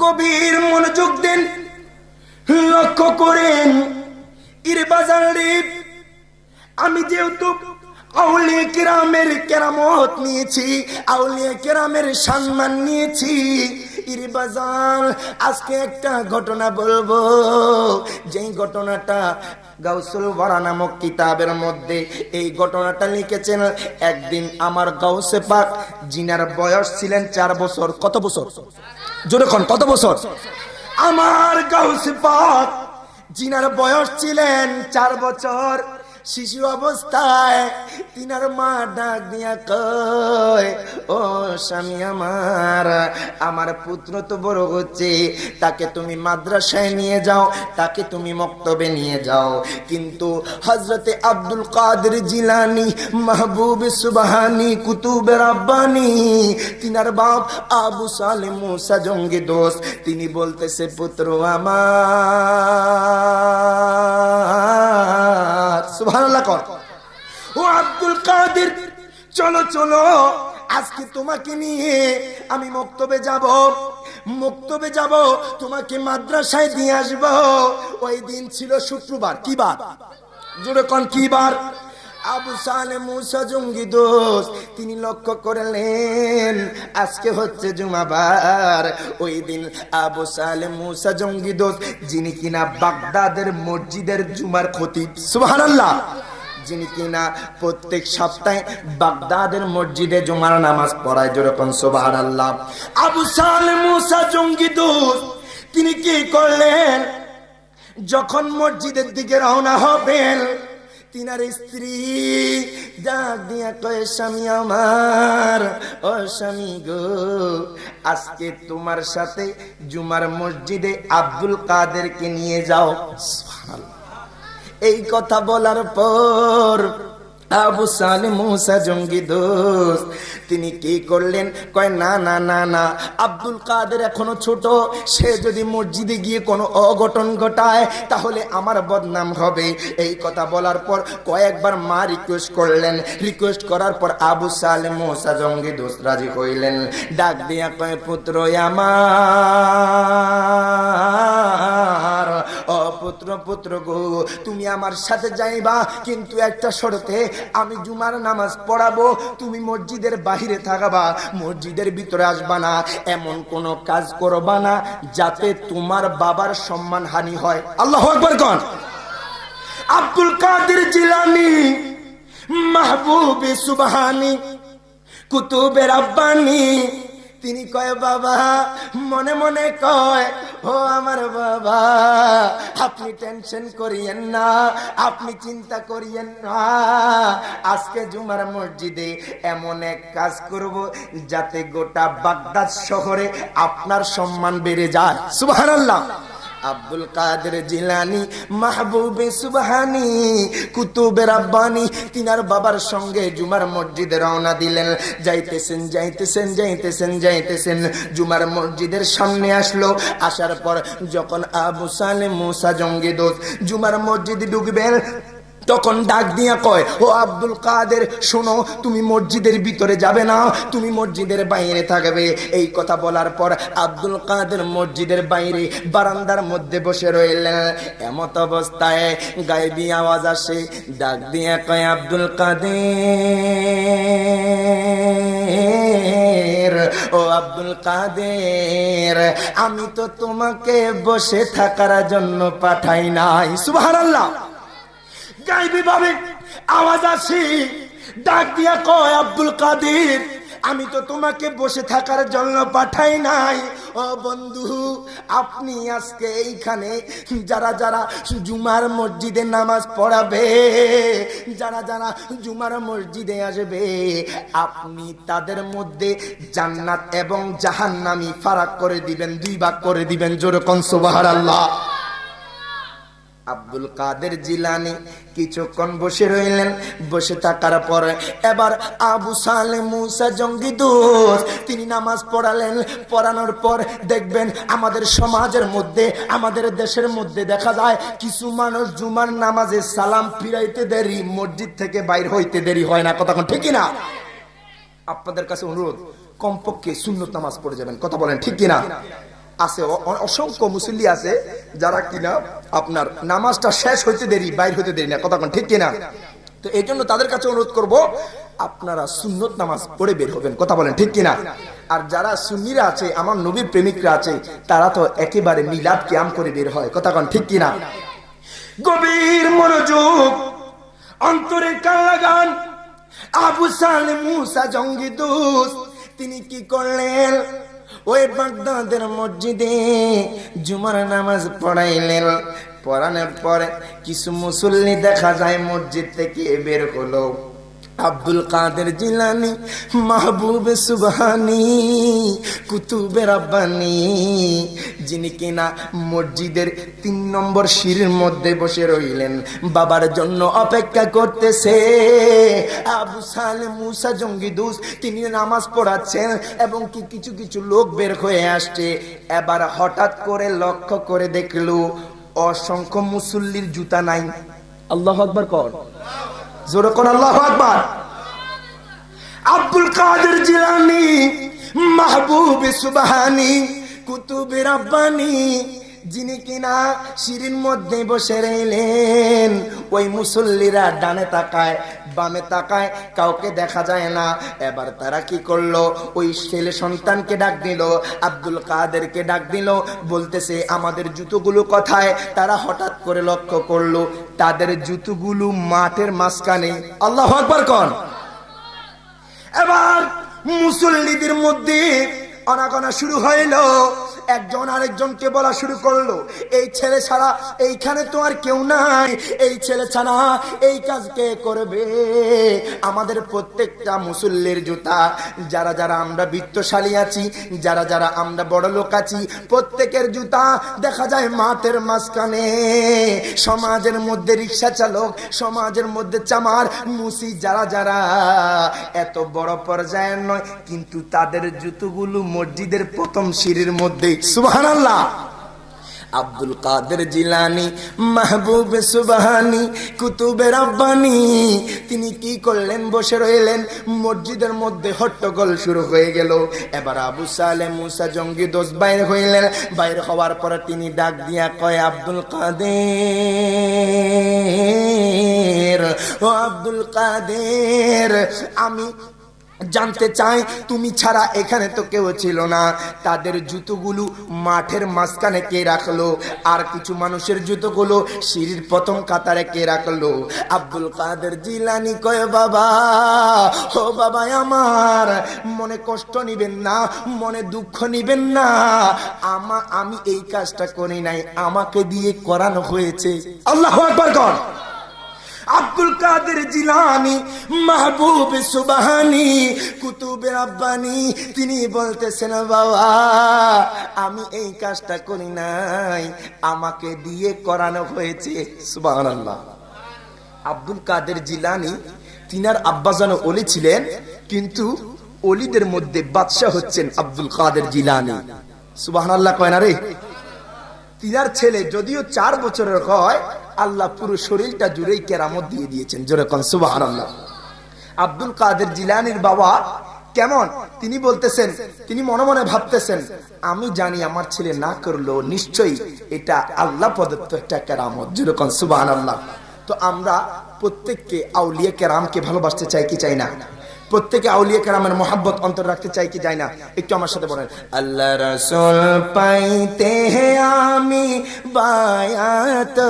গভীর মনোযোগ দিন, লক্ষ্য করেন আমি যেহেতু আউলিয়া কেরামের কেরামত নিয়েছি, আউলিয়া কেরামের সম্মান নিয়েছি বাজার আজকে একটা ঘটনা বলব। যেই ঘটনাটা গাউসুল বরা নামক কিতাবের মধ্যে, এই ঘটনাটা লিখেছেন একদিন আমার গাউসে পাক, জিনার বয়স ছিলেন চার বছর। কত বছর? জোরে কোন, কত বছর? আমার গাউসে পাক, জিনার বয়স ছিলেন চার বছর। শিশু অবস্থায় তিনার মা ডাক দিয়া কয়, ও স্বামী আমার আমার পুত্র তো বড় হচ্ছে, তাকে তুমি মাদ্রাসায় নিয়ে যাও, তাকে তুমি মক্তবে নিয়ে যাও। কিন্তু হজরতে আব্দুল কাদের জিলানি, মাহবুব সুবাহানি, কুতুব আব্বানি তিনার বাপ আবু সালে মুসা জঙ্গি দোষ তিনি বলতেছে, পুত্র আমার। ও আব্দুল চলো চলো, আজকে তোমাকে নিয়ে আমি মক্তবে যাব। মক্তবে যাব, তোমাকে মাদ্রাসায় দিয়ে আসব। ওই দিন ছিল শুক্রবার। কি বার? জোরে কন, কি বার? আবু সালে মুসা জঙ্গি দোষ তিনি লক্ষ্য করলেন, আজকে হচ্ছে জুমাবার। ওই দিন আবু সালে মুসা জঙ্গি দোষ যিনি কিনা বাগদাদের মসজিদের জুমার খতিব, সুবহানাল্লাহ। যিনি কিনা প্রত্যেক সপ্তাহে বাগদাদের মসজিদে জুমার নামাজ পড়ায় যেরকম আল্লাহ আবু সালে মুসা জঙ্গি দোষ তিনি কি করলেন? যখন মসজিদের দিকে রওনা হবেন তিনার স্ত্রী। ডাক দিয়া কয়ে, স্বামী আমার, ও স্বামী গো, আজকে তোমার সাথে জুমার মসজিদে আব্দুল কাদেরকে নিয়ে যাও। এই কথা বলার পর আবু সালে মুসা জঙ্গি দোষ তিনি কি করলেন? কয়, না না না না, আব্দুল কাদের এখনও ছোট। সে যদি মসজিদে গিয়ে কোনো অঘটন ঘটায়, তাহলে আমার বদনাম হবে। এই কথা বলার পর কয়েকবার মা রিকোয়েস্ট করলেন। রিকোয়েস্ট করার পর আবু সালে মুসা জঙ্গি দোষ রাজি হইলেন। ডাক দিয়া কয়, পুত্র আমার পুত্র পুত্র গো, তুমি আমার সাথে যাইবা, কিন্তু একটা শর্তে আমি জুমার নামাজ পড়াবো। তুমি মসজিদের বাহিরে থাকবা মসজিদের ভিতরে আসবা না, এমন কোন কাজ করবা না যাতে তোমার বাবার সম্মান হানি হয়। আল্লাহ একবার কন। আব্দুল কাদের জিলানি, মাহবুবে সুবহানি, কুতুবের আব্বানি, তিনি কয়, বাবা, মনে মনে কয় ও আমার বাবা, আপনি টেনশন করিয়েন না, আপনি চিন্তা করিয়েন না। আজকে জুমার মসজিদে এমন এক কাজ করব যাতে গোটা বাগদাদ শহরে আপনার সম্মান বেড়ে যায়। সুবহানাল্লাহ। আব্দুল কাদের জিলানি, মাহবুবে সুবহানি কুতুবের আব্বানি তিনার বাবার সঙ্গে জুমার মসজিদে রওনা দিলেন। যাইতেছেন যাইতেছেন যাইতেছেন যাইতেছেন। জুমার মসজিদের সামনে আসলো। আসার পর যখন আবু সালে মুসা জঙ্গি দোষ জুমার মসজিদ ঢুকবেন তখন ডাক দিয়া কয়, ও আব্দুল কাদের, শোনো, তুমি মসজিদের ভিতরে যাবে না, তুমি মসজিদের বাইরে থাকবে। এই কথা বলার পর আব্দুল কাদের মসজিদের বাইরে বারান্দার মধ্যে বসে রইলেন এমত অবস্থায় গায়েবী আওয়াজ আসে, ডাক দিয়া কয়, আব্দুল কাদের, ও আব্দুল কাদের, আমি তো তোমাকে বসে থাকার জন্য পাঠাই নাই। সুবহানাল্লাহ। গাইবি ভাবে, আওয়াজ আসি। ডাক দিয়া কয়, আব্দুল কাদের, আমি তো তোমাকে বসে থাকার জন্য পাঠাই নাই। ও বন্ধু, আপনি আজকে এইখানে যারা যারা জুমার মসজিদে নামাজ পড়াবে, যারা যারা জুমার মসজিদে আসবে, আপনি তাদের মধ্যে জান্নাত এবং জাহান্নামি ফারাক করে দিবেন, দুই ভাগ করে দিবেন যেরকম সুবাহার আল্লাহ আব্দুল কাদের জিলানি কিছুক্ষণ বসে রইলেন। বসে থাকার পরে এবার আবু সালে মুসা জঙ্গি দোষ। তিনি নামাজ পড়ালেন। পড়ানোর পর দেখবেন আমাদের সমাজের মধ্যে, আমাদের দেশের মধ্যে দেখা যায় কিছু মানুষ জুমার নামাজে সালাম ফিরাইতে দেরি, মসজিদ থেকে বাইর হইতে দেরি হয় না। কতক্ষণ ঠিকই না আপনাদের কাছে অনুরোধ, কমপক্ষে সুন্নত নামাজ পড়ে যাবেন। কথা বলেন ঠিক কিনা? আছে। অসংখ্য মুসল্লি আছে যারা কিনা আপনার নামাজটা শেষ হইতে দেরি, বাইর হইতে দেরি না। কথা ঠিক কিনা? তো এই জন্য তাদের কাছে অনুরোধ করব, আপনারা সুন্নত নামাজ পড়ে বের হবেন। কথা বলেন, ঠিক কিনা? আর যারা সুন্নিরা আছে, আমার নবীর প্রেমিকরা আছে, তারা তো একেবারে মিলাদ ক্যাম করে বের হয়। কথা কন, ঠিক কিনা? গভীর মনোযোগ, অন্তরে কান লাগান আবু সালে মুসা জঙ্গি দোষ তিনি কি করলেন? ওই বাগদাদের মসজিদে জুমার নামাজ পড়াইলেন। পড়ানোর পরে কিছু মুসল্লি দেখা যায় মসজিদ থেকে বের হলো। আব্দুল কাদের জিলানি, মাহবুব সুবহানি, কুতুবে রাব্বানি, যিনি কিনা মসজিদের তিন নম্বর সিঁড়ির মধ্যে বসে রইলেন। বাবার জন্য অপেক্ষা করতেছে আবু সালে মুসা জঙ্গি দুস তিনি নামাজ পড়াচ্ছেন এবং কি কিছু কিছু লোক বের হয়ে আসছে। এবার হঠাৎ করে লক্ষ্য করে দেখল, অসংখ্য মুসল্লির জুতা নাই। আল্লাহ আকবার কর। জোরে কোন আল্লাহ আকবার। আব্দুল কাদের জিলানি, মাহবুব সুবাহানি, কুতুবে রাব্বানি, যিনি কিনা সিঁড়ির মধ্যে বসে রইলেন, ওই মুসল্লিরা ডানে তাকায় বামে তাকায়, কাউকে দেখা যায় না। এবার তারা কি করল? ওই ছেলে সন্তানকে ডাক দিল, আব্দুল কাদেরকে ডাক দিল, বলতেছে, আমাদের জুতোগুলো কথায়? তারা হঠাৎ করে লক্ষ্য করল, তাদের জুতোগুলো মাঠের মাঝখানে। আল্লাহ আকবার কন? এবার মুসল্লিদের মধ্যে অনাগনা শুরু হইল। একজন আরেকজনকে বলা শুরু করল, এই ছেলে ছাড়া এইখানে তো আর কেউ নাই, এই ছেলে ছাড়া এই কাজ কে করবে? আমাদের প্রত্যেকটা মুসল্লির জুতা, যারা যারা আমরা বৃত্তশালী আছি, যারা যারা আমরা বড় লোক আছি, প্রত্যেকের জুতা দেখা যায় মাঠের মাঝখানে। সমাজের মধ্যে রিক্সা চালক, সমাজের মধ্যে চামার, মুসি যারা যারা, এত বড় পর্যায়ের নয়, কিন্তু তাদের জুতোগুলো মসজিদের প্রথম সিঁড়ির মধ্যে সুবহানাল্লাহ। আব্দুল কাদের জিলানি, মাহবুব সুবহানি, কুতুবে রাব্বানি, তিনি কি করলেন? বসে রইলেন। মসজিদের মধ্যে হট্টগোল শুরু হয়ে গেল। এবার আবু সালে মুসা জঙ্গি দোষ বাইর হইলেন। বাইর হওয়ার পরে তিনি ডাক দিয়া কয়, আব্দুল কাদের, ও আব্দুল কাদের, আমি জানতে চাই, তুমি ছাড়া এখানে তো কেউ ছিল না। তাদের জুতোগুলো মাঠের মাঝখানে কে রাখল? আর কিছু মানুষের জুতোগুলো সিঁড়ির প্রথম কাতারে কে রাখল? আব্দুল কাদের জিলানি কয়, বাবা, ও বাবা আমার, মনে কষ্ট নিবেন না, মনে দুঃখ নিবেন না। আমা, আমি এই কাজটা করি নাই, আমাকে দিয়ে করানো হয়েছে। আল্লাহ একবার কর। আব্দুল কাদের জিলানি, মাহবুব সুবাহানি, কুতুবে আব্বানি তিনি বলতেছেন, বাবা, আমি এই কাজটা করি নাই। আমাকে দিয়ে করানো হয়েছে। সুবহানাল্লাহ। আব্দুল কাদের জিলানি, তিনার আব্বাজান অলি ছিলেন, কিন্তু অলিদের মধ্যে বাদশাহ হচ্ছেন আব্দুল কাদের জিলানি। সুবহানাল্লাহ কয় না রে? তিনার ছেলে যদিও চার বছরের হয় আল্লাহ পুরো শরীরটা জুড়েই কেরামত দিয়ে দিয়েছেন। যেরকম সুবাহ আল্লাহ আব্দুল কাদের জিলানির বাবা কেমন? তিনি বলতেছেন, তিনি মনে মনে ভাবতেছেন, আমি জানি আমার ছেলে না করল নিশ্চয়ই এটা আল্লাহ প্রদত্ত একটা কেরামত। যেরকম সুবাহ আল্লাহ তো আমরা প্রত্যেককে আউলিয়া কেরামকে ভালোবাসতে চাই কি চাই না? প্রত্যেকে আউলিয়া কেরামের মোহাব্বত অন্তর রাখতে চাই কি চাই না? একটু আমার সাথে বলেন। আল্লাহ রসুল পাইতে আমি বায়াত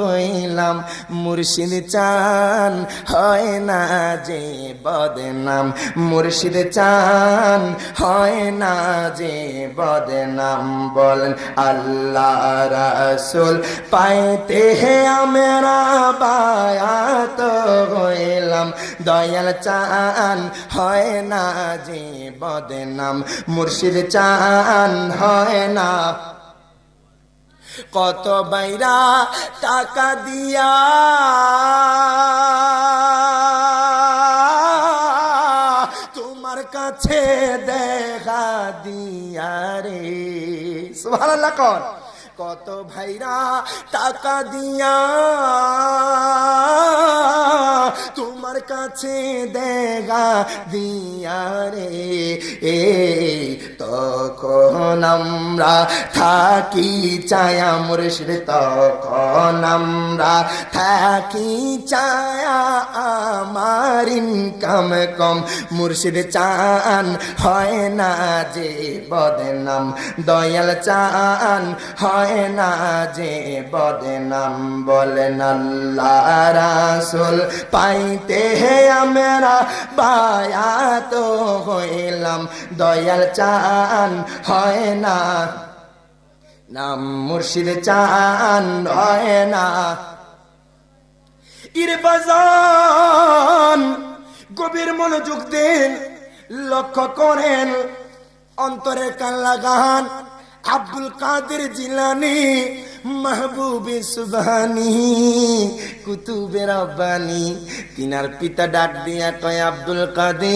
হইলাম। মুর্শিদ চান হয় না যে বদনাম। মুর্শিদ চান হয় না যে বদনাম। বলেন, আল্লাহ রসুল পাইতে আমরা বায়াত হইলাম। দয়াল চান হয় না যে বদনাম, মুর্শিদ চান হয় না। কত বাইরা টাকা দিয়া তোমার কাছে দেখা দিয়া রে। সুবহানাল্লাহ কর। কত ভাইরা টাকা দিয়া তোমার কাছে দেগা দিয়া রে। এ, তখন আমরা থাকি চায়া মুর্শিদ, তখন আমরা থাকি চায়া আমার ইনকাম কম। মুর্শিদ চান হয় না যে বদনাম, দয়াল চান হয় না যে বদনাম বলেন আল্লাহ রাসুল। পাইতে হে আমরা তো হইলাম, দয়াল চান হয় না। নাম মুর্শিদ চান হয় না। ইরবাজান গভীর মনোযোগ দেন, লক্ষ্য করেন, অন্তরের কান লাগান। আব্দুল কাদের জিলানি, মাহবুবে সুবহানি, কুতুবে রব্বানি, তিনার পিতা ডাক দিয়া কয়, আব্দুল কাদের,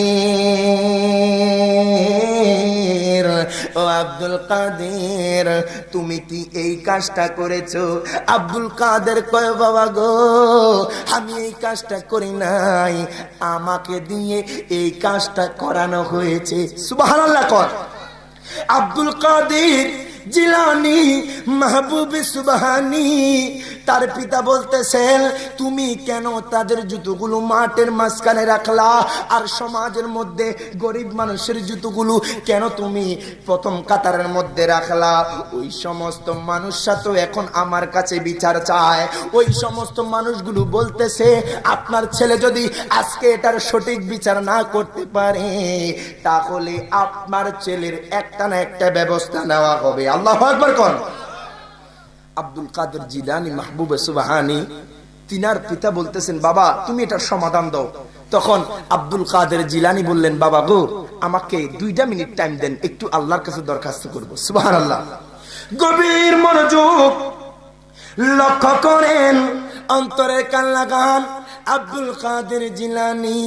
ও আব্দুল কাদের, তুমি কি এই কাজটা করেছ? আব্দুল কাদের কয়, বাবা গো, আমি এই কাজটা করি নাই। আমাকে দিয়ে এই কাজটা করানো হয়েছে। সুবহানাল্লাহ কর। আব্দুল কাদের জিলানি মাহবুব সুবহানি, তার পিতা বলতেছেন, তুমি কেন তাদের জুতোগুলো মাঠের মাঝখানে রাখলা? আর সমাজের মধ্যে গরিব মানুষের জুতোগুলো কেন তুমি প্রথম কাতারের মধ্যে রাখলা? ওই সমস্ত মানুষরা তো এখন আমার কাছে বিচার চায়। ওই সমস্ত মানুষগুলো বলতেছে, আপনার ছেলে যদি আজকে এটার সঠিক বিচার না করতে পারে, তাহলে আপনার ছেলের একটা না একটা ব্যবস্থা নেওয়া হবে। আল্লাহ একবার কন? আব্দুল কাদের জিলানি মাহবুবে সুবাহানি, তিনার পিতা বলতেছেন, বাবা, তুমি এটার সমাধান দাও। তখন আব্দুল কাদের জিলানি বললেন, বাবা গো, আমাকে দুইটা মিনিট টাইম দেন, একটু আল্লাহর কাছে দরখাস্ত করব। সুবাহান আল্লাহ গভীর মনোযোগ লক্ষ্য করেন, অন্তরের কান লাগান আব্দুল কাদের জিলানি,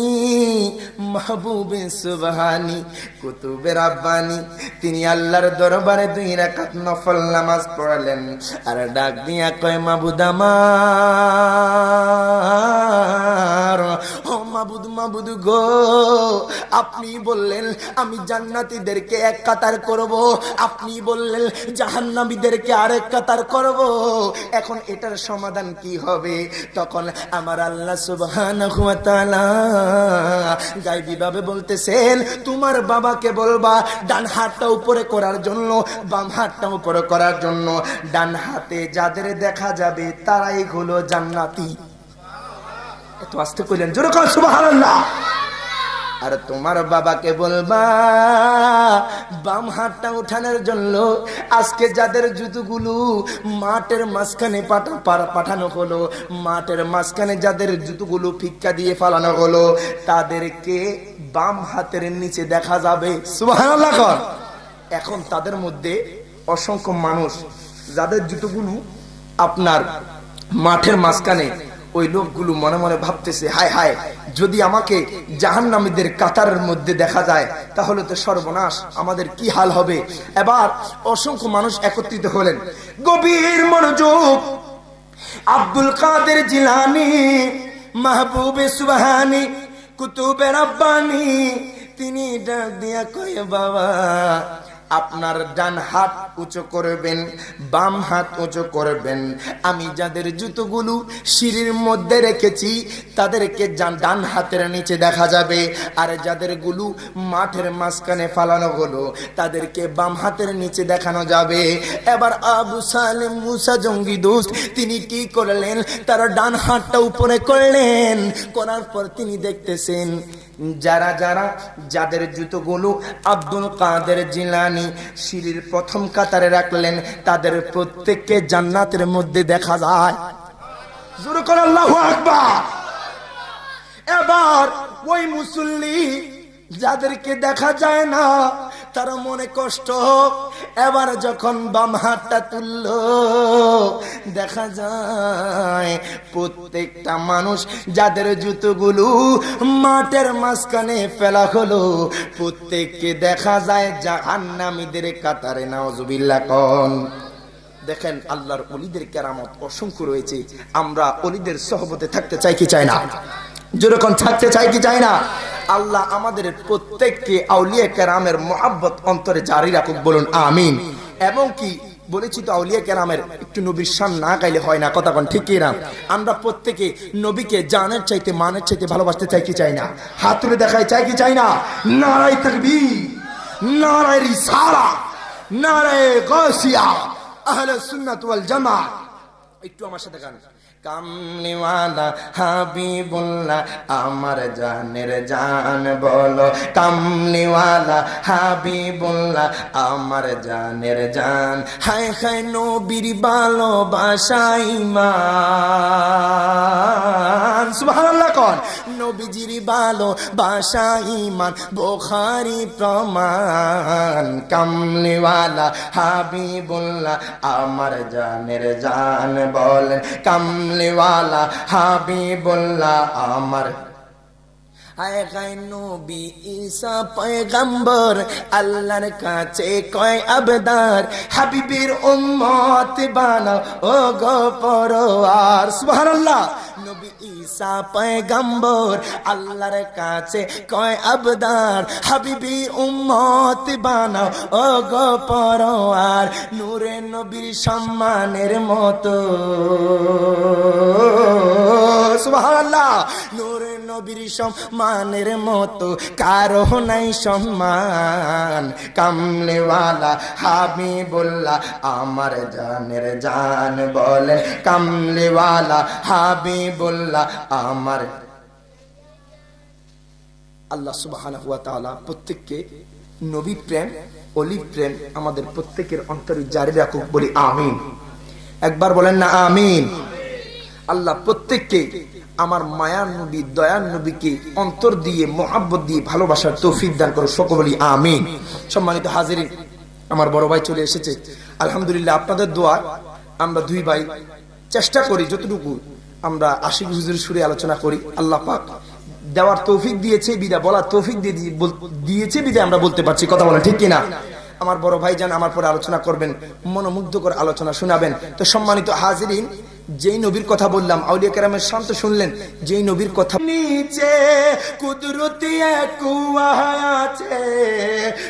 মাহবুবে সুবহানি, কুতুবে রাব্বানি। তিনি আল্লাহর দরবারে দুই রাকাত নফল নামাজ পড়ালেন। আর ডাক দিয়া কয় মাবুদামা মাবুদ মাবুদ গো, আপনি বললেন আমি জান্নাতীদেরকে এক কাতার করব, আপনি বললেন জাহান্নামীদেরকে আরেক কাতার করব, এখন এটার সমাধান কি হবে? তখন আমার আল্লাহ সুবহানাহু বলতেছেন, তোমার বাবাকে বলবা ডান হাতটা উপরে করার জন্য, বাম হাতটা উপরে করার জন্য। ডান হাতে যাদের দেখা যাবে তারাই হলো জান্নাতি। এত আস্তে কইলেন, জোরে কর সুবহানাল্লাহ। আর তোমার বাবাকে বলবা, বাম হাতটা উঠানোর জন্য আজকে যাদের জুতোগুলো মাঠের মাঝখানে পাঠানো হলো, মাঠের মাঝখানে যাদের জুতোগুলো ফিক্কা দিয়ে ফালানো হলো, তাদেরকে বাম হাতের নিচে দেখা যাবে। কর। এখন তাদের মধ্যে অসংখ্য মানুষ, যাদের জুতোগুলো আপনার মাঠের মাঝখানে ওই লোকগুলো মনে মনে ভাবতেছে, হায় হায়, যদি আমাকে জাহান্নামীদের কাতারের মধ্যে দেখা যায়, তাহলে তো সর্বনাশ, আমাদের কি হাল হবে? এবার অসংখ্য মানুষ একত্রিত হলেন। গভীর মনোযোগ, আব্দুল কাদের জিলানি, মাহবুবে সুবহানি, কুতুবে রাব্বানি, তিনি ডাক দিয়া কয়ে, বাবা আপনার ডান হাত উঁচু করবেন, বাম হাত উঁচু করবেন। আমি যাদের জুতোগুলো সিঁড়ির মধ্যে রেখেছি, তাদেরকে ডান হাতের নিচে দেখা যাবে। আর যাদেরগুলো মাঠের মাঝখানে ফালানো হলো, তাদেরকে বাম হাতের নিচে দেখানো যাবে। এবার আবু সালেম, মুসা জঙ্গি দোস্ত, তিনি কি করলেন? তারা ডান হাতটা উপরে করলেন। করার পর তিনি দেখতেছেন যারা যারা, যাদের জুতোগুলো আব্দুল কাদের জিলানি সিঁড়ির প্রথম কাতারে রাখলেন, তাদের প্রত্যেককে জান্নাতের মধ্যে দেখা যায়। জোর কর, আল্লাহ আকবার। এবার ওই মুসল্লি যাদেরকে দেখা যায় না তার মনে কষ্ট এবার যখন বাম হাতটা তুলল, দেখা যায় প্রত্যেকটা মানুষ যাদের জুতোগুলো মাঠের মাঝখানে ফেলা হলো, প্রত্যেককে দেখা যায় জাহান্নামীদের কাতারে নাওজুবিল্লাহ কন। দেখেন, আল্লাহর অলিদের কেরামত অসংখ্য রয়েছে। আমরা অলিদের সহবতে থাকতে চাই কি চাই না? যেরকম থাকতে চাই কি চাই না? আল্লাহ আমাদের প্রত্যেককে আউলিয়া কেরামের মোহাব্বত অন্তরে জারি রাখুক, বলুন আমিন। এবং কি বলেছি তো, আউলিয়া কেরামের একটু নবীর শান না গাইলে হয় না, কথা কোন ঠিক না? আমরা প্রত্যেকে নবীকে জানের চাইতে, মানের চাইতে ভালোবাসতে চাই কি চাই না? হাত তুলে দেখাই চাই কি চাই না? নারাই থাকবি নারায় রিসালা, নারায় গসিয়া, আহলে সুন্নাত ওয়াল জামা একটু আমার সাথে গান। কামলিওয়ালা হাবিবুল্লাহ, আমার জানের জান বলো। কামলিওয়ালা হাবিবুল্লাহ, আমার জানের জান। হায় হায় নবীর ভালোবাসাই মান সুবহানাল্লাহ কোন। নবীজির ভালোবাসা ইমান বোখারি প্রমাণ, কামলিওয়ালা হাবিবুল্লাহ আমার জানের জান বলেন, কামলিওয়ালা হাবিবুল্লাহ আমার। আয় গায় নবী ঈসা পয়গম্বর, আল্লাহর কাছে কয় আবদার, হাবিবের উম্মত বানাও ও গো পরওয়ার সুবহানাল্লাহ। ঈসা পয়গম্বর আল্লাহর কাছে কয়, আবদার, হাবিবি উম্মত বানাও। ও গো পরওয়ার নূরে নবীর সম্মানের মতো। সুবহানাল্লাহ, নূরে নবীর সম্মানের মতো, কারও নাই সম্মান। কামলেওয়ালা হাবিবুল্লাহ, আমার জানের জান বলে। কামলেওয়ালা হাবিবুল্লাহ, আমার আল্লাহ তাআলা প্রত্যেককে নবী প্রেম, অলি প্রেম আমাদের প্রত্যেকের অন্তরে জারি রাখুক, বলি আমিন। একবার বলেন না, আমিন। আল্লাহ প্রত্যেককে আমার মায়ার নবী দয়ার নবীকে অন্তর দিয়ে, মোহাব্বত দিয়ে ভালোবাসার তৌফিক দান করো সকল বলি আমিন। সম্মানিত হাজির আমার বড় ভাই চলে এসেছে। আলহামদুলিল্লাহ, আপনাদের দোয়া আমরা দুই ভাই চেষ্টা করি, যতটুকু আমরা আশিক হুজুর সুরে আলোচনা করি। আল্লাহ পাক দেওয়ার তৌফিক দিয়েছে বিদা বলার তৌফিক দিয়ে দিয়ে- দিয়েছে বিদা আমরা বলতে পারছি। কথা বলেন, ঠিক কিনা? আমার বড় ভাই যান আমার পরে আলোচনা করবেন, মনোমুগ্ধকর আলোচনা শোনাবেন। তো সম্মানিত হাজিরিন যেই নবীর কথা বললাম, আউলিয়া কেরামের শান্ত শুনলেন, যেই নবীর কথা নিচে কুদরতি আছে,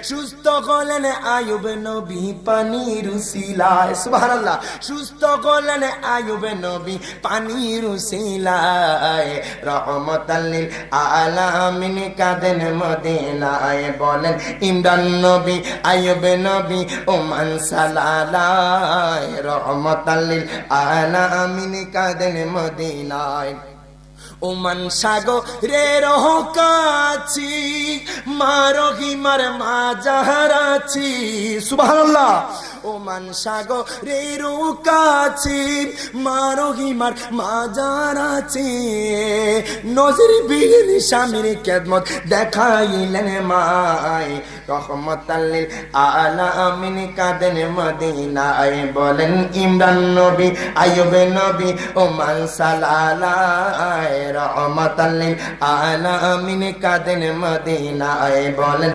সুস্থ হলেন আয়ুব নবী পানি উসিলায় সুবহানাল্লাহ, সুস্থ হলেন আয়ুব নবী পানির উসিলায় রহমতাল্লিল আলামিন কাদেন মদিনায়, বলেন, ইমরান নবী, আয়ুব নবী, ওমান সালালায়। রহমতাল্লিল আলামিন কাদেন মদিনায়। ওমান সাগো রে রহ কাছি মারো হিমার মা যাহারাছি সুবহানাল্লাহ। ওমান সাগো রে রো কাছি মারো হিমার মা যাহারাছি নজর বিহীন স্বামীর কেদমত দেখাইলেন মায় রহমতাল্লিল আলামিন কাদেন মদিনায়। বলেন, ইমরান নবী আয়ুবে নবী, ওমান সালালায়। রহমতাল্লিল আলামিন কাদেন মদিনায়। বলেন